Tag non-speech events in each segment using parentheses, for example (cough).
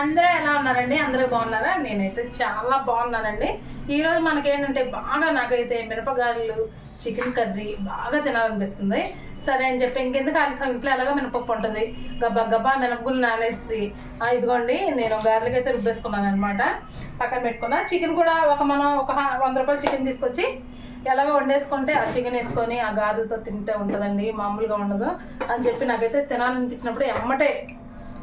అందరూ ఎలా ఉన్నారండి? అందరూ బాగున్నారా? నేనైతే చాలా బాగున్నానండి. ఈరోజు మనకి ఏంటంటే బాగా నాకైతే మిరపగాయలు చికెన్ కర్రీ బాగా తినాలనిపిస్తుంది. సరే అని చెప్పి ఇంకెందుకు ఆలస్యం? ఇంట్లో ఎలాగో మినపప్పు ఉంటుంది. గబ్బా గబ్బా మినపగులు నానేసి ఇదిగోండి నేను గారెలకి అయితే రుబ్బేసుకున్నాను అనమాట పక్కన పెట్టుకున్నా. చికెన్ కూడా ఒక మనం ఒక వంద రూపాయలు చికెన్ తీసుకొచ్చి ఎలాగో వండేసుకుంటే ఆ చికెన్ వేసుకొని ఆ గాజుతో తింటే ఉంటుందండి మామూలుగా ఉండదు అని చెప్పి నాకైతే తినాలనిపించినప్పుడు ఎమ్మటే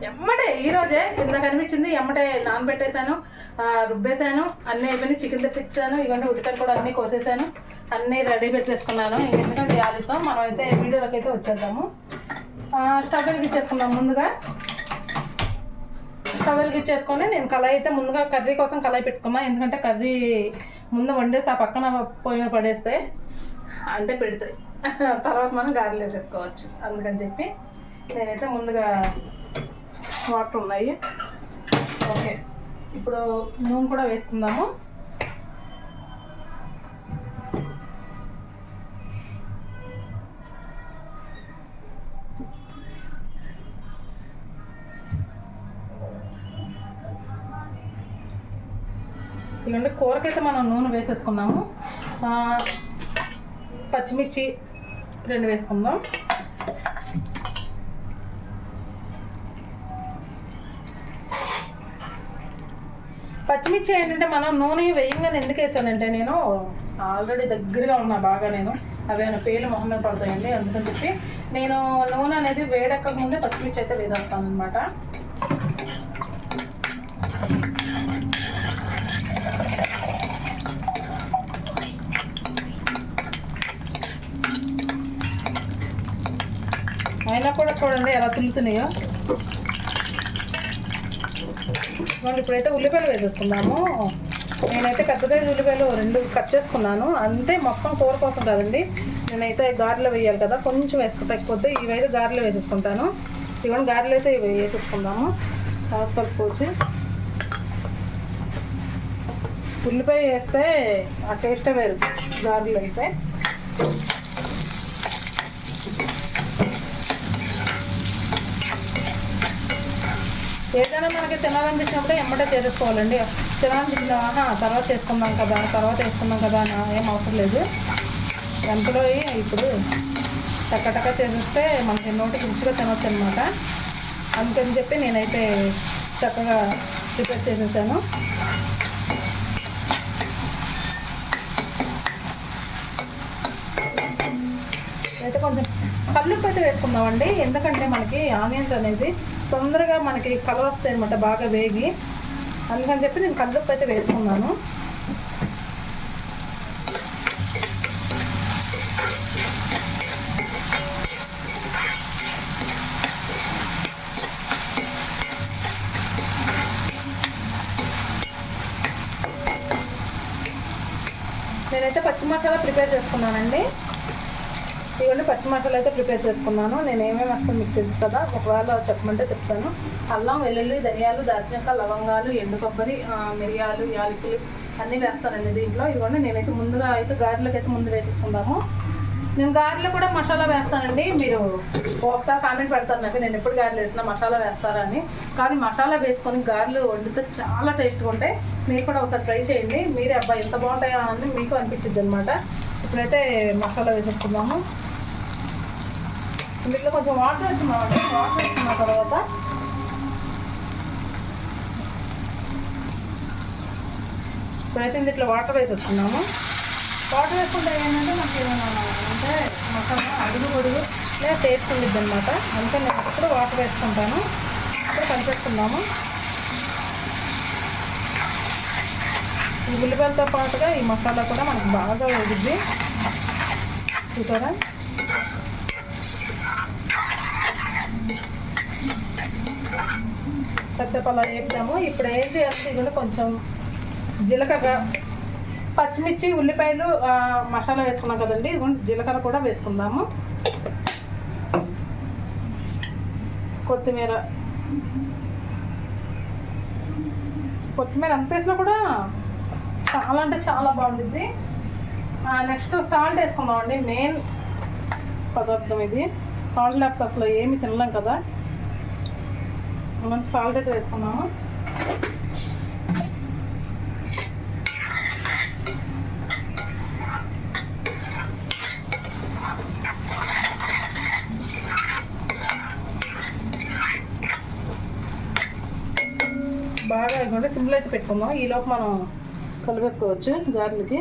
ఎమ్మటే ఈ రోజే కింద కనిపించింది ఎమ్మటే నానబెట్టేశాను ఆ, రుబ్బేశాను అన్నీ అయిపోయినాయి చికెన్ తెప్పించాను ఇవన్నీ ఉడికాయలు కూడా అన్నీ కోసేసాను అన్నీ రెడీ పెట్టేసుకున్నాను. ఎందుకంటే ఆలస్యం మనం అయితే వీడియోలోకి అయితే వచ్చేద్దాము. ఆ, స్టవ్ వెలిగించేసుకున్నాం ముందుగా. స్టవ్ వెలిగించేసుకొని నేను కళాయి అయితే ముందుగా కర్రీ కోసం కళాయి పెట్టుకున్నా ఎందుకంటే కర్రీ ముందు వండేసి ఆ పక్కన పొయ్యి పడేస్తే అంటే పెడతాయి. (laughs) తర్వాత మనం గారెలు వేసేసుకోవచ్చు అందుకని చెప్పి నేనైతే ముందుగా వాటర్ ఉన్నాయి. ఓకే. ఇప్పుడు నూనె కూడా వేసుకుందాము. ఇదంటే కూరకైతే మనం నూనె వేసేసుకున్నాము. పచ్చిమిర్చి రెండు వేసుకుందాం. పచ్చిమిర్చి ఏంటంటే మనం నూనె వేయంగానే ఎందుకు వేసానంటే నేను ఆల్రెడీ దగ్గరగా ఉన్నా బాగా నేను. అవి ఏమైనా పేలు మొహం మీద పడతాయండి అందుకని చెప్పి నేను నూనె అనేది వేడెక్కక ముందే పచ్చిమిర్చి అయితే వేసేస్తాను అనమాట అయినా కూడా చూడండి ఎలా తిరుగుతున్నాయో. మనం ఇప్పుడైతే ఉల్లిపాయలు వేసేసుకుందాము. నేనైతే పెద్ద సైజు ఉల్లిపాయలు రెండు కట్ చేసుకున్నాను. అంతే మొత్తం కూర కోసం కదండి. నేనైతే గారెలో వేయాలి కదా కొంచెం వేసుకుంటా ఎక్కువద్దు ఇవైతే గారెలో వేసేసుకుంటాను. ఇవన్నీ గారెలు అయితే ఇవి వేసేసుకుందాము. తర్వాత కలుపుకోవచ్చు. ఉల్లిపాయ వేస్తే ఆ టేస్టే వేరు గారెలు అయితే ఏదైనా మనకి తినాలనిపించినప్పుడు ఎమ్మటే చేసేసుకోవాలండి. తినాలనిపించిన ఆహా తర్వాత చేసుకుందాం కదా తర్వాత వేసుకుందాం కదా అని ఏం అవసరం లేదు. ఎంతలో ఇప్పుడు టక్కటక్క చేసేస్తే మనకి నోటికి రుచిగా తినొచ్చు అనమాట అందుకని చెప్పి నేనైతే చక్కగా ప్రిపేర్ చేసేసాను. అయితే కొంచెం కల్లుప్పు అయితే వేసుకుందామండి. ఎందుకంటే మనకి ఆనియన్స్ అనేది తొందరగా మనకి కలర్ వస్తాయి అనమాట బాగా వేగి. అందుకని చెప్పి నేను కళ్ళుప్పు అయితే వేసుకున్నాను. నేనైతే పచ్చి మసాలా ప్రిపేర్ చేసుకున్నానండి. ఇవన్నీ పచ్చి మసాలా అయితే ప్రిపేర్ చేసుకున్నాను. నేను ఏమేమి వస్తాను మీకు తెలుసు కదా. ఒకవేళ చెప్పమంటే చెప్తాను. అల్లం వెల్లుల్లి ధనియాలు దాల్చినక లవంగాలు ఎండు కొబ్బరి మిరియాలు యాలకులు అన్నీ వేస్తానండి దీంట్లో. ఇదిగోండి నేనైతే ముందుగా అయితే గారెలకు అయితే ముందు వేసేసుకుందాము. నేను గారెలో కూడా మసాలా వేస్తానండి. మీరు ఒకసారి కామెంట్ పెడతారు నాకు. నేను ఎప్పుడు గారెలు వేసినా మసాలా వేస్తారా అని. కానీ మసాలా వేసుకొని గారెలు వండితే చాలా టేస్ట్గా ఉంటాయి. మీరు కూడా ఒకసారి ట్రై చేయండి. మీరే అబ్బాయి ఎంత బాగుంటాయా అని మీకు అనిపించింది అనమాట ఇప్పుడైతే మసాలా వేసేసుకుందాము. ఇందులో కొంచెం వాటర్ వేసుకున్నామండి వాటర్ వేసుకున్న తర్వాత ఇప్పుడైతే ఇందులో వాటర్ వేసేస్తున్నాము వాటర్ వేసుకుంటే ఏంటంటే మనకి ఏమైనా అంటే మసాలా అడుగు పొడుగు లేదా టేస్ట్ ఉండిద్ది అనమాట అందుకని నేను ఇప్పుడు వాటర్ వేసుకుంటాను. ఇప్పుడు కలిపేసుకుందాము. ఈ ఉల్లిపాయలతో పాటుగా ఈ మసాలా కూడా మనకు బాగా వేగుద్ది చూసారా? కాసేపు అలా వేపుదాము ఇప్పుడు ఏం చేయాలి? ఇదిగోండి కొంచెం జీలకర్ర పచ్చిమిర్చి ఉల్లిపాయలు మసాలా వేసుకున్నాం కదండి. జీలకర్ర కూడా వేసుకుందాము. కొత్తిమీర. కొత్తిమీర అంత వేసినా కూడా చాలా అంటే చాలా బాగుంటుంది నెక్స్ట్ సాల్ట్ వేసుకుందామండి. మెయిన్ పదార్థం ఇది. సాల్ట్ లేకపోతే అసలు ఏమి తినలేం కదా. మనం సాల్ట్ అయితే వేసుకున్నాము బాగా అనుకుంటే సింపుల్ అయితే పెట్టుకుందాం ఈలోపు మనం కలిపేసుకోవచ్చు గారెలకి.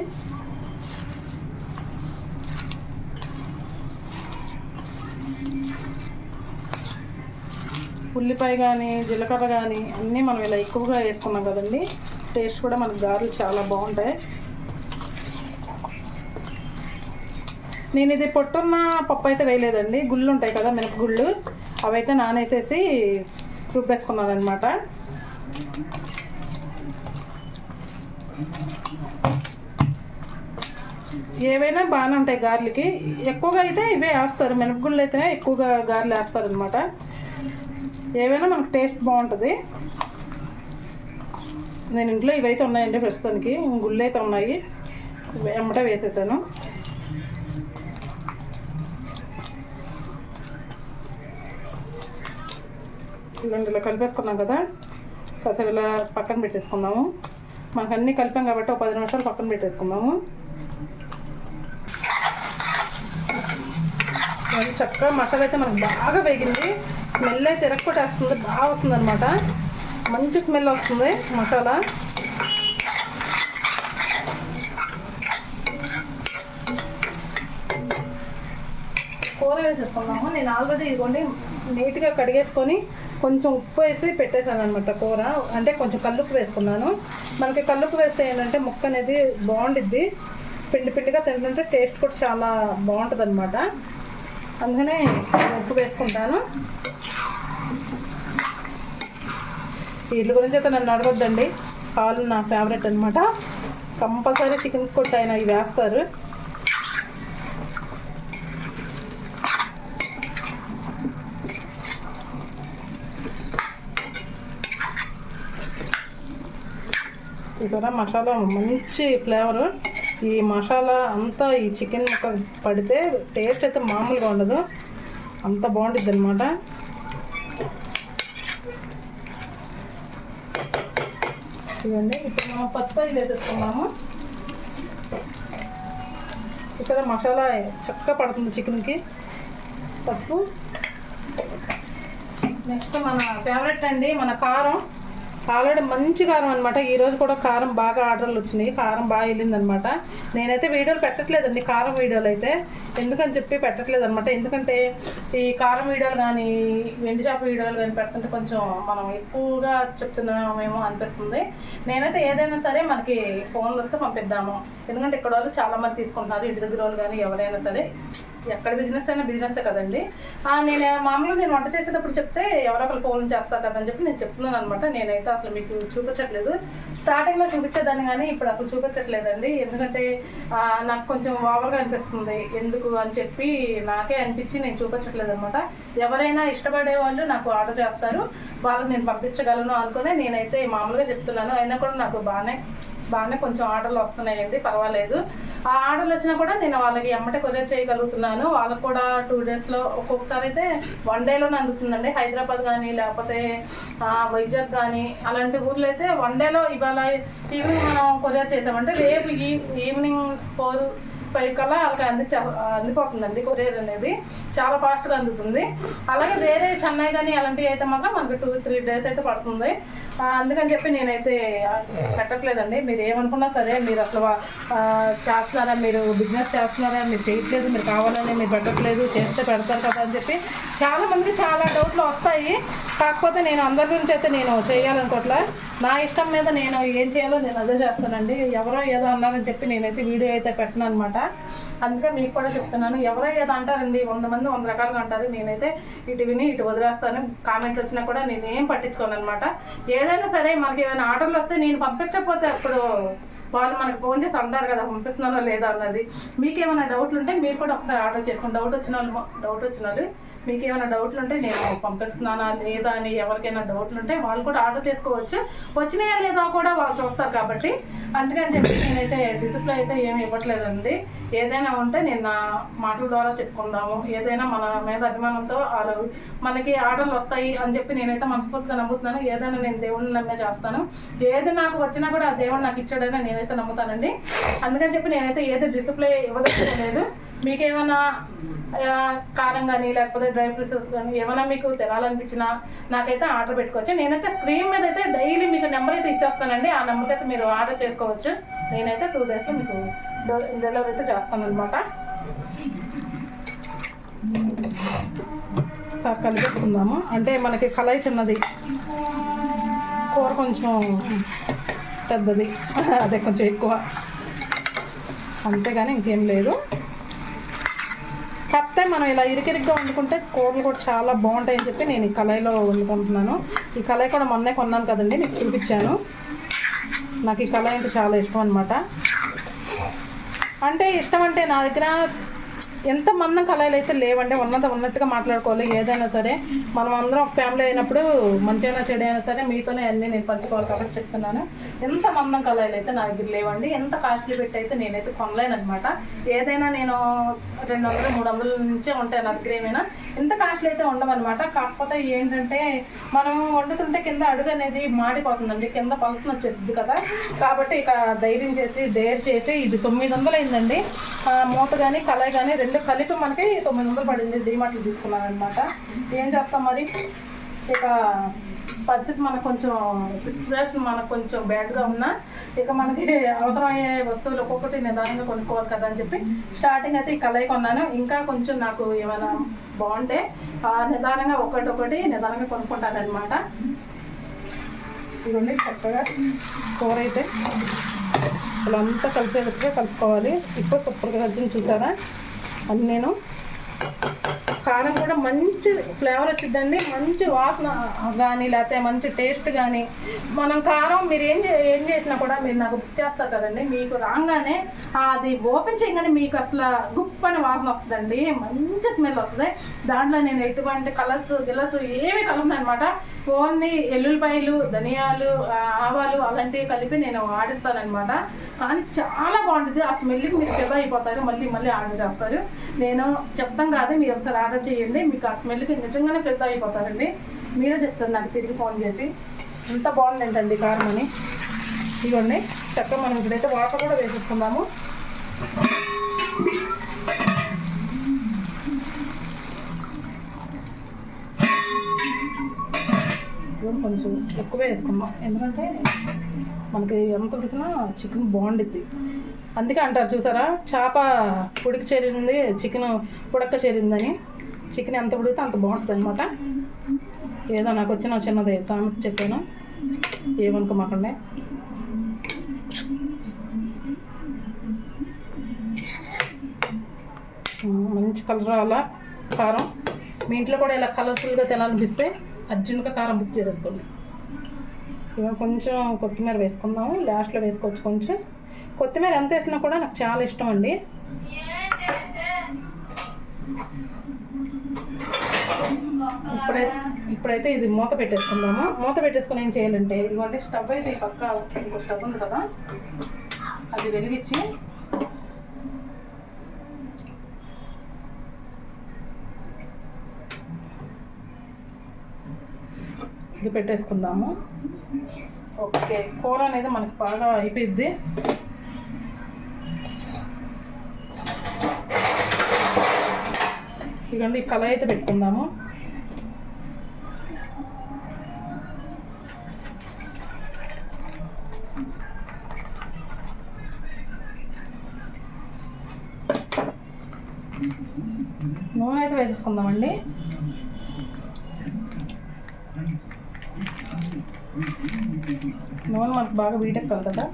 ఉల్లిపాయ కానీ జీలకర్ర కానీ అన్నీ మనం ఇలా ఎక్కువగా వేసుకున్నాం కదండి. టేస్ట్ కూడా మనకు గారెలు చాలా బాగుంటాయి. నేను ఇది పొట్టున్న పప్పు అయితే వేయలేదండి. గుళ్ళు ఉంటాయి కదా మినప గుళ్ళు అవైతే నానేసేసి రుబ్బేసుకున్నాను అనమాట ఏవైనా బాగానే ఉంటాయి గార్లకి. ఎక్కువగా అయితే ఇవే వేస్తారు. మినపగుళ్ళు అయితే ఎక్కువగా గార్లు వేస్తారు అనమాట ఏవైనా మనకు టేస్ట్ బాగుంటుంది. నేను ఇంట్లో ఇవైతే ఉన్నాయండి ప్రస్తుతానికి. గుళ్ళు అయితే ఉన్నాయి. వెంబట వేసేసాను. ఇలా కలిపేసుకున్నాం కదా. కాసేపు ఇలా పక్కన పెట్టేసుకుందాము. మనకు అన్నీ కలిపాం కాబట్టి ఒక పది నిమిషాలు పక్కన పెట్టేసుకుందాము. చక్కగా మసాలా అయితే మనకు బాగా వేగింది. స్మెల్ అయితే తిరగొట్టేస్తుంది బాగా వస్తుంది అనమాట మంచి స్మెల్ వస్తుంది మసాలా. కూర వేసేసుకున్నాము నేను ఆల్రెడీ ఇదిగోండి నీట్గా కడిగేసుకొని కొంచెం ఉప్పు వేసి పెట్టేశాను అనమాట కూర. అంటే కొంచెం కల్లుప్పు వేసుకున్నాను. మనకి కల్లుప్పు వేస్తే ఏంటంటే ముక్క అనేది బాగుండిద్ది. పిండి పిండిగా తింటుంటే టేస్ట్ కూడా చాలా బాగుంటుంది అనమాట అందుకనే ఉప్పు వేసుకుంటాను. వీటి గురించి అయితే నన్ను అడగొద్దండి పాలు నా ఫేవరెట్ అనమాట కంపల్సరీ చికెన్ కొట్టు అయినా ఇవి వేస్తారు. చూసారా మసాలా మంచి ఫ్లేవర్ ఈ మసాలా అంతా ఈ చికెన్ ముక్క పడితే టేస్ట్ అయితే మామూలుగా ఉండదు. అంత బాగుంటుంది అనమాట ఇదండి ఇప్పుడు మనం పసుపు అది వేసేసుకున్నాము ఇక్కడ మసాలా చక్కగా పడుతుంది చికెన్కి. పసుపు. నెక్స్ట్ మన ఫేవరెట్ అండి మన కారం. ఆల్రెడీ మంచి కారం అనమాట ఈరోజు కూడా కారం బాగా ఆర్డర్లు వచ్చినాయి. కారం బాగా వెళ్ళిందనమాట నేనైతే వీడియోలు పెట్టట్లేదండి కారం వీడియోలు అయితే. ఎందుకని చెప్పి పెట్టట్లేదు అనమాట ఎందుకంటే ఈ కారం వీడియోలు కానీ వెండి చేప వీడియోలు కానీ పెడుతుంటే కొంచెం మనం ఎక్కువగా చెప్తున్నామేమో అనిపిస్తుంది. నేనైతే ఏదైనా సరే మనకి ఫోన్లు వస్తే పంపిద్దాము. ఎందుకంటే ఇక్కడ వాళ్ళు చాలామంది తీసుకుంటున్నారు ఇంటి దగ్గర వాళ్ళు కానీ ఎవరైనా సరే. ఎక్కడ బిజినెస్ అయినా బిజినెస్ కదండి. నేను మామూలుగా నేను వంట చేసేటప్పుడు చెప్తే ఎవరో ఒకరు ఫోన్ చేస్తారు కదని చెప్పి నేను చెప్తున్నాను అనమాట నేనైతే అసలు మీకు చూపించట్లేదు. స్టార్టింగ్లో చూపించేదాన్ని కానీ ఇప్పుడు అసలు చూపించట్లేదండి. ఎందుకంటే నాకు కొంచెం ఓవర్గా అనిపిస్తుంది. ఎందుకు అని చెప్పి నాకే అనిపించి నేను చూపించట్లేదు అనమాట ఎవరైనా ఇష్టపడే వాళ్ళు నాకు ఆర్డర్ చేస్తారు. వాళ్ళకి నేను పంపించగలను అనుకునే నేనైతే మామూలుగా చెప్తున్నాను. అయినా కూడా నాకు బాగానే బాగానే కొంచెం ఆర్డర్లు వస్తున్నాయండి పర్వాలేదు. ఆ ఆర్డర్లు వచ్చినా కూడా నేను వాళ్ళకి ఎమ్మటే కొరియర్ చేయగలుగుతున్నాను. వాళ్ళకి కూడా టూ డేస్లో ఒక్కొక్కసారి అయితే వన్ డేలోనే అందుతుందండి. హైదరాబాద్ కానీ లేకపోతే వైజాగ్ కానీ అలాంటి ఊర్లో అయితే వన్ డేలో ఇవాళ ఈవినింగ్ మనం కొరియర్ చేసామంటే రేపు ఈ ఈవినింగ్ ఫోర్ ఫైవ్ కల్లా వాళ్ళకి అందించ అందిపోతుందండి కొరియర్ అనేది. చాలా ఫాస్ట్గా అందుతుంది. అలాగే వేరే చెన్నై కానీ అలాంటివి అయితే మాత్రం మనకి టూ త్రీ డేస్ అయితే పడుతుంది. అందుకని చెప్పి నేనైతే పెట్టట్లేదండి. మీరు ఏమనుకున్నా సరే మీరు అసలు చేస్తున్నారా మీరు బిజినెస్ చేస్తున్నారా మీరు చేయట్లేదు మీరు కావాలని మీరు పెట్టట్లేదు చేస్తే పెడతారు కదా అని చెప్పి చాలా మందికి చాలా డౌట్లు వస్తాయి. కాకపోతే నేను అందరి గురించి అయితే నేను చేయాలనుకోవట్లే. నా ఇష్టం మీద నేను ఏం చేయాలో నేను అదే చేస్తానండి. ఎవరో ఏదో అన్నారని చెప్పి నేనైతే వీడియో అయితే పెట్టను అనమాట అందుకే మీకు కూడా చెప్తున్నాను. ఎవరో ఏదో అంటారండి వంద మంది వంద రకాలుగా అంటారు. నేనైతే ఇటు విని ఇటు వదిలేస్తాను. కామెంట్లు వచ్చినా కూడా నేను ఏం పట్టించుకోను అనమాట ఏదైనా సరే మనకి ఏమైనా ఆర్డర్లు వస్తే నేను పంపించకపోతే అప్పుడు వాళ్ళు మనకి ఫోన్ చేసి అంటారు కదా పంపిస్తున్నానో లేదా అన్నది. మీకేమైనా డౌట్లు ఉంటే మీరు కూడా ఒకసారి ఆర్డర్ చేసుకోండి. డౌట్ వచ్చిన వాళ్ళు డౌట్ వచ్చిన వాళ్ళు మీకు ఏమైనా డౌట్లు ఉంటే నేను పంపిస్తున్నానా లేదా అని ఎవరికైనా డౌట్లు ఉంటే వాళ్ళు కూడా ఆర్డర్ చేసుకోవచ్చు. వచ్చినాయా లేదా కూడా వాళ్ళు చూస్తారు కాబట్టి. అందుకని చెప్పి నేనైతే డిసిప్లే అయితే ఏమి ఇవ్వట్లేదండి. ఏదైనా ఉంటే నేను నా మాటల ద్వారా చెప్పుకుందాము. ఏదైనా మన మీద అభిమానంతో అలా మనకి ఆర్డర్లు వస్తాయి అని చెప్పి నేనైతే మనస్ఫూర్తిగా నమ్ముతున్నాను. ఏదైనా నేను దేవుడిని నమ్మే చేస్తాను. ఏది నాకు వచ్చినా కూడా ఆ దేవుడు నాకు ఇచ్చాడని నేనైతే నమ్ముతానండి. అందుకని చెప్పి నేనైతే ఏది డిసిప్లే ఇవ్వదలేదు మీకేమైనా కారం కానీ లేకపోతే డ్రై ఫ్రూట్స్ కానీ ఏమైనా మీకు తినాలనిపించినా నాకైతే ఆర్డర్ పెట్టుకోవచ్చు. నేనైతే స్క్రీన్ మీద అయితే డైలీ మీకు నెంబర్ అయితే ఇచ్చేస్తానండి. ఆ నెంబర్కి అయితే మీరు ఆర్డర్ చేసుకోవచ్చు. నేనైతే టూ డేస్లో మీకు డెలివరీ అయితే చేస్తాను అనమాట సార్ కలిపేసుకుందాము. అంటే మనకి కళాయి చిన్నది. కూర కొంచెం పెద్దది. (laughs) అదే కొంచెం ఎక్కువ. అంతేగాని ఇంకేం లేదు. కాకపోతే మనం ఇలా ఇరికిరిగ్గా వండుకుంటే కూరలు కూడా చాలా బాగుంటాయని చెప్పి నేను ఈ కళాయిలో వండుకుంటున్నాను. ఈ కళాయి కూడా మొన్నే కొన్నాను కదండి నీకు చూపించాను. నాకు ఈ కళాయి అంటే చాలా ఇష్టం అనమాట అంటే ఇష్టం అంటే నా దగ్గర ఎంత మందం కళాయిలు అయితే లేవండి ఉన్నది ఉన్నట్టుగా మాట్లాడుకోవాలి. ఏదైనా సరే మనం అందరం ఒక ఫ్యామిలీ అయినప్పుడు మంచిగా చెడు అయినా సరే మీతోనే అన్ని నేను పంచుకోవాలి కాబట్టి చెప్తున్నాను. ఎంత మందం కళాయిలు అయితే నా దగ్గర లేవండి ఎంత కాస్ట్లీ పెట్టి అయితే నేనైతే కొనలేను అనమాట ఏదైనా నేను రెండు వందలు మూడు వందల నుంచే ఉంటాయి నా దగ్గర ఏమైనా. ఎంత కాస్ట్లీ అయితే ఉండమన్నమాట. కాకపోతే ఏంటంటే మనం వండుతుంటే కింద అడుగు అనేది మాడిపోతుందండి కింద పలసన వచ్చేసింది కదా. కాబట్టి ఇక ధైర్యం చేసి డేర్ చేసి ఇది తొమ్మిది వందలు అయిందండి మూత కానీ కళాయి కానీ రెండు కలిపి మనకి తొమ్మిది వందలు పడింది డిమార్ట్లు తీసుకున్నాను అనమాట ఏం చేస్తాం మరి? ఇక పరిస్థితి మనకు కొంచెం సిచ్యువేషన్ మనకు కొంచెం బ్యాడ్గా ఉన్నా ఇక మనకి అవసరమయ్యే వస్తువులు ఒక్కొక్కటి నిదానంగా కొనుక్కోవాలి కదా అని చెప్పి స్టార్టింగ్ అయితే ఈ కలయి కొన్నాను. ఇంకా కొంచెం నాకు ఏమైనా బాగుంటే ఆ నిదానంగా ఒకటి ఒకటి నిదానంగా కొనుక్కుంటానమాట ఇవన్నీ చక్కగా కూర అయితే. ఇలా అంతా కలిసేటట్టుగా కలుపుకోవాలి. ఇప్పుడు సూపర్గా కలిసి చూసారా? అది నేను. కారం కూడా మంచి ఫ్లేవర్ వచ్చిందండి మంచి వాసన కానీ లేకపోతే మంచి టేస్ట్ కానీ మనం కారం మీరు ఏం చే- ఏం చేసినా కూడా మీరు నాకు చేస్తారు కదండి. మీకు రాగానే అది ఓపెన్ చేయగానే మీకు అసలు గుప్పని వాసన వస్తుందండి. మంచి స్మెల్ వస్తుంది. దాంట్లో నేను ఎటువంటి కలర్స్ గిలర్స్ ఏమీ కలపను అనమాట ఓన్లీ ఎల్లుల్లిపాయలు ధనియాలు ఆవాలు అలాంటివి కలిపి నేను ఆడిస్తానమాట కానీ చాలా బాగుంటుంది. ఆ స్మెల్కి మీరు పెద్ద అయిపోతారు. మళ్ళీ మళ్ళీ ఆర్డర్ చేస్తారు. నేను చెప్తాం కాదు మీరు ఒకసారి ఆర్డర్ చేయండి. మీకు ఆ స్మెల్కి నిజంగానే పెద్ద అయిపోతారండి. మీరే చెప్తారు నాకు తిరిగి ఫోన్ చేసి. ఎంత బాగుంది ఏంటండి కారం అని? ఇదిగోండి చక్కగా మనం ఇప్పుడైతే వాటర్ కూడా వేసేసుకుందాము. కొంచెం ఎక్కువ వేసుకుందాం. ఎందుకంటే మనకి ఎంత ఉడికినా చికెన్ బాగుండిద్ది. అందుకే అంటారు చూసారా? చేప ఉడికి చేరింది చికెన్ ఉడక చేరిందని. చికెన్ ఎంత ఉడికితే అంత బాగుంటుంది అనమాట ఏదో నాకు వచ్చిన చిన్నది సామెత చెప్పాను. ఏమనుకోమాకండి. మంచి కలర్ అలా కారం. మీ ఇంట్లో కూడా ఇలా కలర్ఫుల్గా తినాలనిపిస్తే అర్జున్గా కారం బుక్ చేసేసుకోండి. ఇక కొంచెం కొత్తిమీర వేసుకుందాము. లాస్ట్లో వేసుకోవచ్చు కొంచెం. కొత్తిమీర ఎంత వేసినా కూడా నాకు చాలా ఇష్టం అండి. ఇప్పుడై ఇప్పుడైతే ఇది మూత పెట్టేసుకుందాము. మూత పెట్టేసుకుని ఏం చేయాలంటే ఇదిగోండి స్టవ్ అయితే ఈ పక్క ఇంకో స్టవ్ ఉంది కదా అది వెలిగించి ఇది పెట్టేసుకుందాము. ఓకే కూర అనేది మనకి బాగా అయిపోయింది ఇదిగోండి ఈ కళాయి అయితే పెట్టుకుందాము. నూనె అయితే వేసేసుకుందామండి నూనె మనకు బాగా వీటెక్కాలి కదా.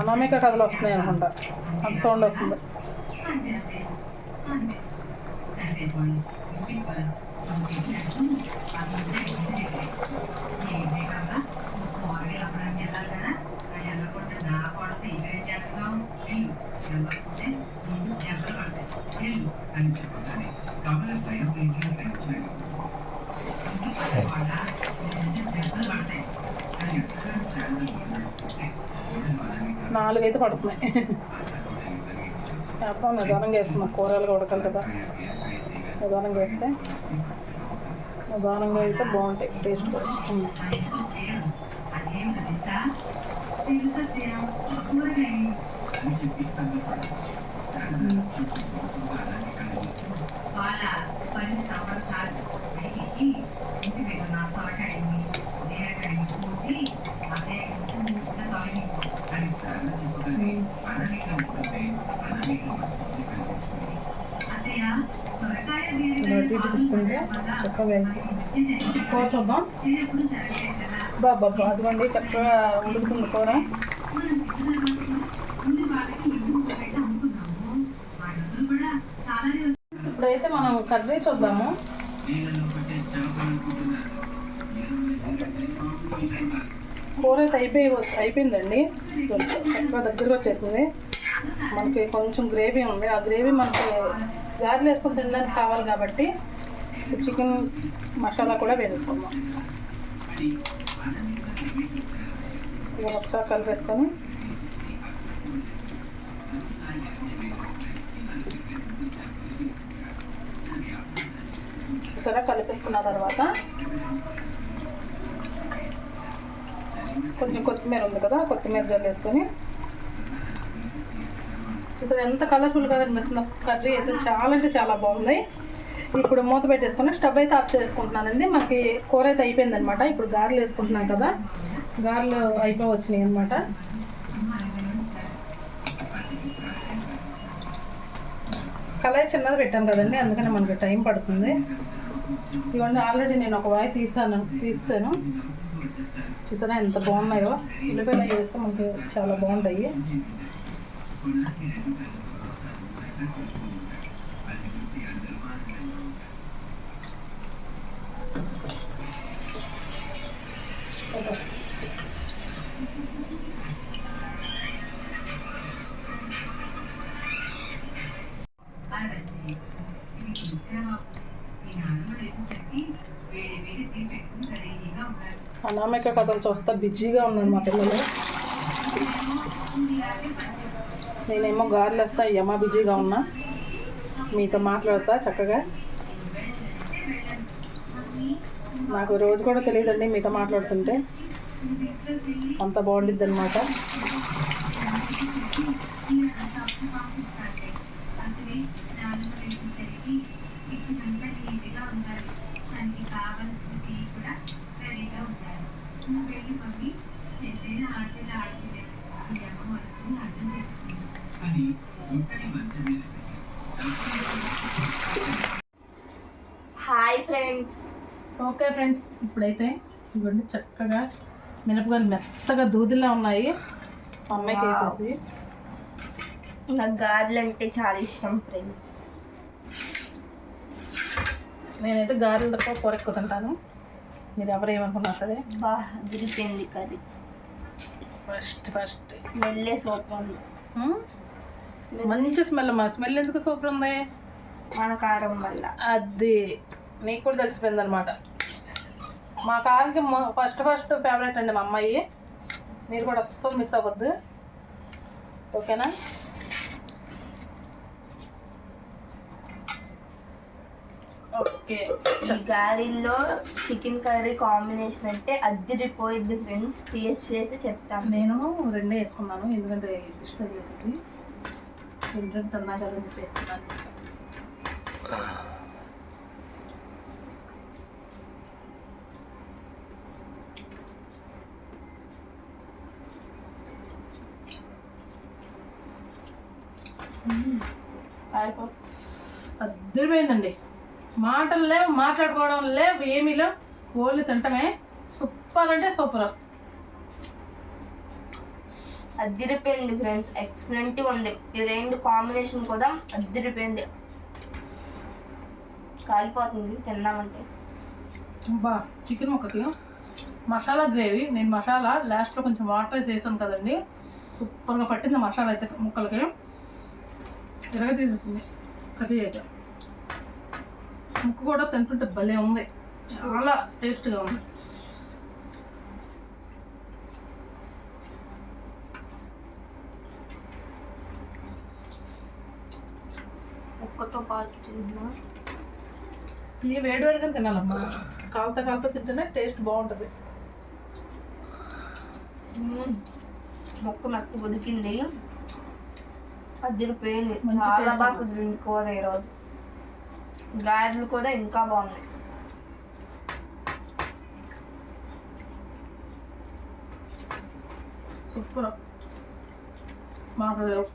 అనామిక కథలు వస్తున్నాయి అనుకుంటా. అంత సౌండ్ అవుతుంది నాలుగైతే పడుతున్నాయి. చేద్దాం నిదానంగా వేస్తున్నాం. కూరలు ఉడకాలి కదా. నిదానంగా వేస్తే నిదానంగా అయితే బాగుంటాయి టేస్ట్ కూడా ఉమ్. వాళ్ళ పని సంవత్సరాలు ఇంటికి ఇంటి మీద నా సొరకాయని నేరకాయని పూసి అదే ముక్కగా తొలగించి అత్తయ్య సొరకాయ ఇలా చక్కగా కూర చూద్దాం. బాబా అదిగోండి చక్కగా ఉడుకుతుంది కూర. ఇప్పుడైతే మనం కర్రీ చూద్దాము. కూర అయితే అయిపోయి అయిపోయిందండి. చక్కగా దగ్గరకు వచ్చేసింది. మనకి కొంచెం గ్రేవీ ఉంది. ఆ గ్రేవీ మనకి గారెలు వేసుకొని తినడానికి కావాలి కాబట్టి చికెన్ మసాలా కూడా వేసేసుకుందాం ఒకసారి కలిపేసుకొని చూసారా? కలిపేసుకున్న తర్వాత కొంచెం కొత్తిమీర ఉంది కదా కొత్తిమీర జల్లేసుకొని చూసారా? ఎంత కలర్ఫుల్గా కనిపిస్తుందో. కర్రీ అయితే చాలా అంటే చాలా బాగుంది. ఇప్పుడు మూత పెట్టేసుకుని స్టవ్ అయితే ఆఫ్ చేసుకుంటున్నానండి. మనకి కూర అయితే అయిపోయింది అనమాట ఇప్పుడు గారెలు వేసుకుంటున్నాం కదా గారెలు అయిపోయి వచ్చినాయి అనమాట కళాయి చిన్నది పెట్టాను కదండి అందుకని మనకి టైం పడుతుంది. ఇవన్నీ ఆల్రెడీ నేను ఒక వాయి తీసాను తీసాను. చూసారా ఎంత బాగున్నాయో. ఉల్లిపాయలు వేస్తే మనకి చాలా బాగుంటాయి. అనామిక కథలు చూస్తా బిజీగా ఉన్నారు మా పిల్లలు. నేనేమో గారెలు వేస్తా యమా బిజీగా ఉన్నా. మీతో మాట్లాడతా చక్కగా. నాకు రోజు కూడా తెలియదండి మీతో మాట్లాడుతుంటే. అంత బాగుండిద్ది అనమాట ఫ్రెండ్స్ ఓకే ఫ్రెండ్స్ ఇప్పుడైతే ఇవన్నీ చక్కగా మినపగాయలు మెత్తగా దూదిలా ఉన్నాయి. అమ్మాయికి వేసేసి నాకు గారెలు అంటే చాలా ఇష్టం ఫ్రెండ్స్ నేనైతే గారెలు తక్కువ కూర ఎక్కువ తింటాను. మీరు ఎవరు ఏమనుకున్నా సరే. బా దిరిపోయింది కర్రీ. ఫస్ట్ ఫస్ట్ స్మెల్లే సూపర్ ఉంది. స్మెల్ మంచి స్మెల్ మా స్మెల్ ఎందుకు సూపర్ ఉంది? మన కారం వల్ల. అది. నీకు కూడా తెలిసిపోయింది అనమాట మా కారుకి ఫస్ట్ ఫస్ట్ ఫేవరెట్ అండి మా అమ్మాయి. మీరు కూడా అస్సలు మిస్ అవ్వద్దు. ఓకేనా? ఓకే. గారెల్లో చికెన్ కర్రీ కాంబినేషన్ అంటే అద్దిరిపోయింది ఫ్రెండ్స్. టేస్ట్ చేసి చెప్తాను నేను రెండే వేసుకున్నాను. ఎందుకంటే దిష్ట చేసేది రెండు తిన్నా కదా అని వేసుకున్నాను అయిపో అద్దరిపోయిందండి మాటలు లేవు మాట్లాడుకోవడం లేవు ఏమీ లేవు. ఓన్లీ తింటమే. సూపర్ అంటే సూపర్. అద్దిరిపోయింది ఫ్రెండ్స్. ఎక్సలెంట్ ఉంది. ఈ రెండు కాంబినేషన్ కూడా అద్దిరిపోయింది కాలిపోతుంది తిన్నామంటే. బా చికెన్ ముక్కకి మసాలా గ్రేవీ. నేను మసాలా లాస్ట్లో కొంచెం వాటర్ వేసి వేసాను కదండి. సూపర్గా పట్టింది మసాలా అయితే ముక్కలకి. ఇరగ తీసేసింది. కర్రీ అయితే. ముక్క కూడా తింటుంటే భలే ఉంది. చాలా టేస్ట్గా ఉంది. ముక్కతో పాటు తిన్నా. ఈ వేడి వేడిగా తినాలమ్మా. కాలుతో కాలుతో తింటేనే టేస్ట్ బాగుంటుంది. మొక్క మెత్త ఉడికింది. అదిరిపోయింది మంచి చాలా బాగా. కుదిరింది కూర ఈరోజు. గారెలు కూడా ఇంకా బాగున్నాయి. సూపర్. మాట్లాడలేవు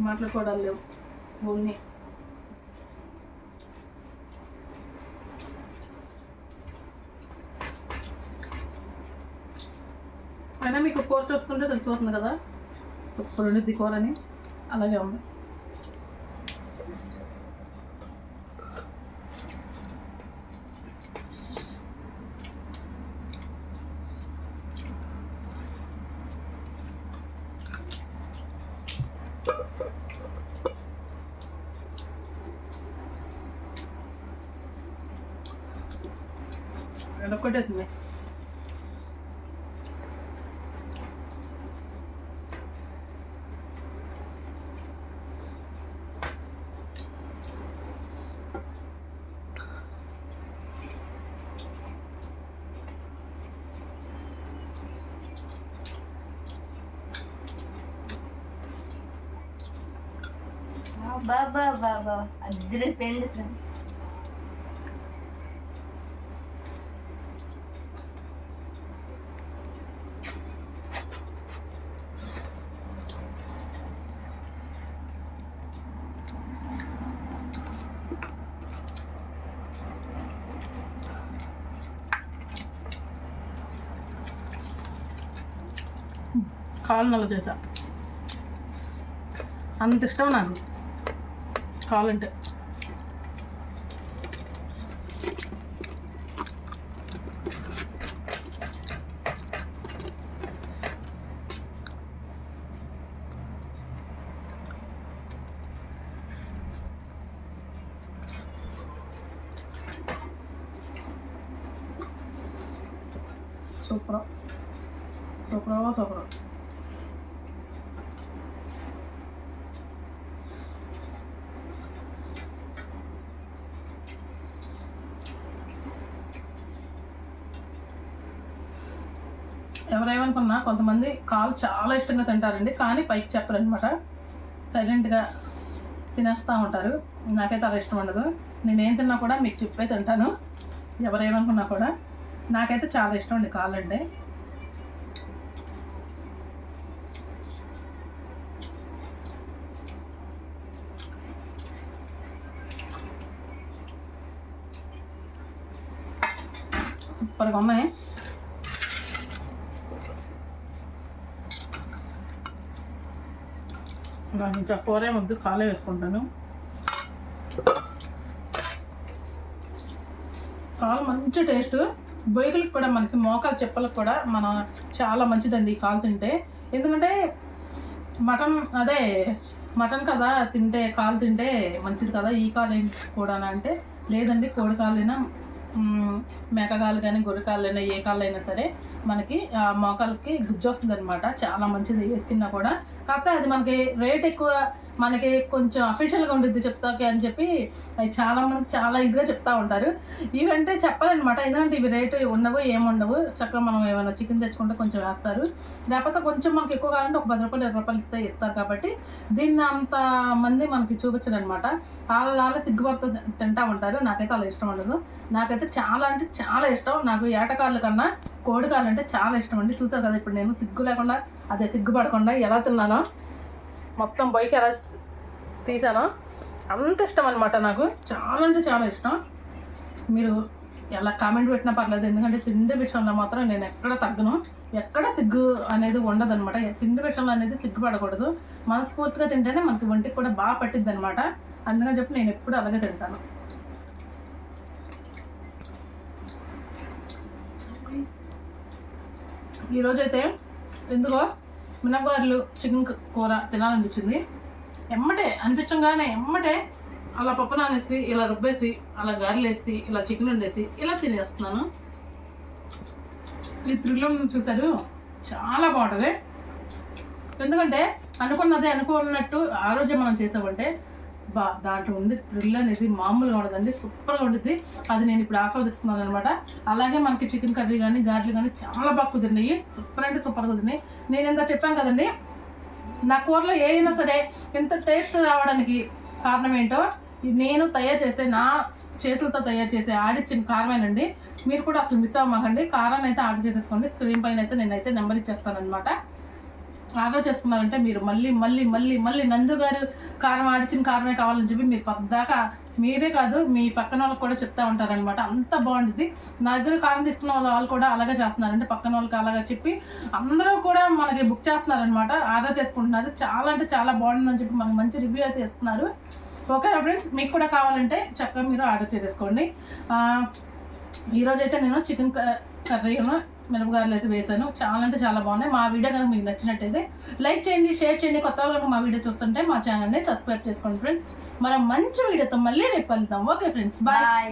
మాట్లాడుకోవడం లేవు. ఓన్లీ. అయినా మీకు కోర్స్ వస్తుంటే తెలిసిపోతుంది కదా? సూపర్ ఉండిద్ది కూర అలాగే ఉంది. బాబా బాబా అదిరిపోయింది ఫ్రెండ్స్ కాలు నల్ల చేసా అంత ఇష్టం నాకు. కావాలంటే సూపర్ సూపర్ సూపర్ ఎవరేమనుకున్నా కొంతమంది కాలు చాలా ఇష్టంగా తింటారండి. కానీ పైకి చెప్పరనమాట సైలెంట్గా తినేస్తూ ఉంటారు. నాకైతే అలా ఇష్టం ఉండదు. నేనేం తిన్నా కూడా మీకు చెప్పే తింటాను. ఎవరేమనుకున్నా కూడా. నాకైతే చాలా ఇష్టం అండి కాలు అంటే సూపర్గా ఉన్నాయి నాకు ఇంకా కూరే ముద్దు కాలే వేసుకుంటాను. కాలు మంచి టేస్ట్ బొయ్యలకు కూడా మనకి మోకాలు చెప్పలకు కూడా మన చాలా మంచిదండి ఈ కాలు తింటే. ఎందుకంటే మటన్ అదే మటన్ కదా తింటే కాలు తింటే మంచిది కదా ఈ కాలు ఏంటి కూడా అంటే? లేదండి కోడి కాలైనా? మేకకాలు కానీ గొర్రెకాళ్ళు అయినా ఏ కాళ్ళు అయినా సరే మనకి ఆ మోకాలకి గుజ్జు వస్తుంది అనమాట చాలా మంచిది. ఎత్తినా కూడా. కాకపోతే అది మనకి రేట్ ఎక్కువ మనకి కొంచెం అఫీషియల్గా ఉంటుంది చెప్తాకి అని చెప్పి చాలా మంది చాలా ఇదిగా చెప్తా ఉంటారు. ఇవంటే చెప్పాలన్నమాట. ఎందుకంటే ఇవి రేటు ఉండవు ఏముండవు చక్కగా మనం ఏమైనా చికెన్ తెచ్చుకుంటే కొంచెం వేస్తారు. లేకపోతే కొంచెం మనకి ఎక్కువ కావాలంటే ఒక పది రూపాయలు ఇరవై రూపాయలు ఇస్తే ఇస్తారు కాబట్టి దీన్ని అంత మంది మనకి చూపించరు అనమాట వాళ్ళ వాళ్ళ సిగ్గుపడుతూ తింటా ఉంటారు. నాకైతే అలా ఇష్టం ఉండదు. నాకైతే చాలా అంటే చాలా ఇష్టం. నాకు ఏటకాళ్ళు కన్నా కోడికాళ్ళు అంటే చాలా ఇష్టం అండి. చూసారు కదా ఇప్పుడు నేను సిగ్గు లేకుండా అదే సిగ్గుపడకుండా ఎలా తిన్నానో. మొత్తం బొయ్యికి ఎలా తీసానో అంత ఇష్టం అనమాట నాకు. చాలా అంటే చాలా ఇష్టం. మీరు ఎలా కామెంట్ పెట్టినా పర్లేదు ఎందుకంటే తిండి విషయంలో మాత్రం నేను ఎక్కడ తగ్గను. ఎక్కడ సిగ్గు అనేది ఉండదు అనమాట తిండి విషయంలో అనేది సిగ్గుపడకూడదు మనస్ఫూర్తిగా తింటేనే మనకి ఒంటికి కూడా బాగా పట్టిద్ది అనమాట అందుకని చెప్పి నేను ఎప్పుడు అలాగే తింటాను. ఈరోజైతే ఎందుకో మినపగారులు చికెన్ కూర తినాలనిపించింది. ఎమ్మటే అనిపించగానే ఎమ్మటే అలా పప్పు నానేసి ఇలా రుబ్బేసి అలా గారెలేసి ఇలా చికెన్ వండేసి ఇలా తినేస్తున్నాను. ఈ త్రిలో చూసారు చాలా బాగుంటుంది. ఎందుకంటే అనుకున్నదే అనుకున్నట్టు ఆ రోజే మనం చేసామంటే బా దాంట్లో ఉండే థ్రిల్ అనేది మామూలుగా ఉండదండి సూపర్గా ఉంటుంది అది నేను ఇప్పుడు ఆస్వాదిస్తున్నాను అనమాట అలాగే మనకి చికెన్ కర్రీ కానీ గారెలు కానీ చాలా బాగా కుదిరినాయి. సూపర్ అంటే సూపర్ కుదిరినాయి. నేను ఎంత చెప్పాను కదండి నా కూరలో ఏ అయినా సరే ఇంత టేస్ట్ రావడానికి కారణం ఏంటో నేను తయారు చేసే నా చేతులతో తయారు చేసే ఆడిచ్చిన కారమేనండి. మీరు కూడా అసలు మిస్ అవ్వమాకండి. కారాన్ని అయితే ఆర్డర్ చేసేసుకోండి. స్క్రీన్ పైన అయితే నేనైతే నెంబర్ ఇచ్చేస్తాను అనమాట ఆర్డర్ చేసుకున్నారంటే మీరు మళ్ళీ మళ్ళీ మళ్ళీ మళ్ళీ నందు గారు కారం ఆడిచిన కారమే కావాలని చెప్పి మీరు పద్దాకా మీరే కాదు మీ పక్కన వాళ్ళకి కూడా చెప్తా ఉంటారనమాట అంత బాగుంటుంది నా దగ్గర కారం తీసుకున్న వాళ్ళ వాళ్ళు కూడా అలాగే చేస్తున్నారంటే పక్కన వాళ్ళకి అలాగే చెప్పి అందరూ కూడా మనకి బుక్ చేస్తున్నారనమాట ఆర్డర్ చేసుకుంటున్నారు. చాలా అంటే చాలా బాగుంటుందని చెప్పి మనకి మంచి రివ్యూ అయితే ఇస్తున్నారు. ఓకే ఫ్రెండ్స్ మీకు కూడా కావాలంటే చక్కగా మీరు ఆర్డర్ చేసేసుకోండి. ఈరోజైతే నేను చికెన్ కర్రీ మిరపగారులు అయితే వేసాను చాలా అంటే చాలా బాగున్నాయి. మా వీడియో కనుక మీకు నచ్చినట్టయితే లైక్ చేయండి షేర్ చేయండి. కొత్త వాళ్ళు మా వీడియో చూస్తుంటే మా ఛానల్ని సబ్స్క్రైబ్ చేసుకోండి ఫ్రెండ్స్. మరో మంచి వీడియోతో మళ్ళీ రేపు కలుద్దాం. Okay friends. బాయ్.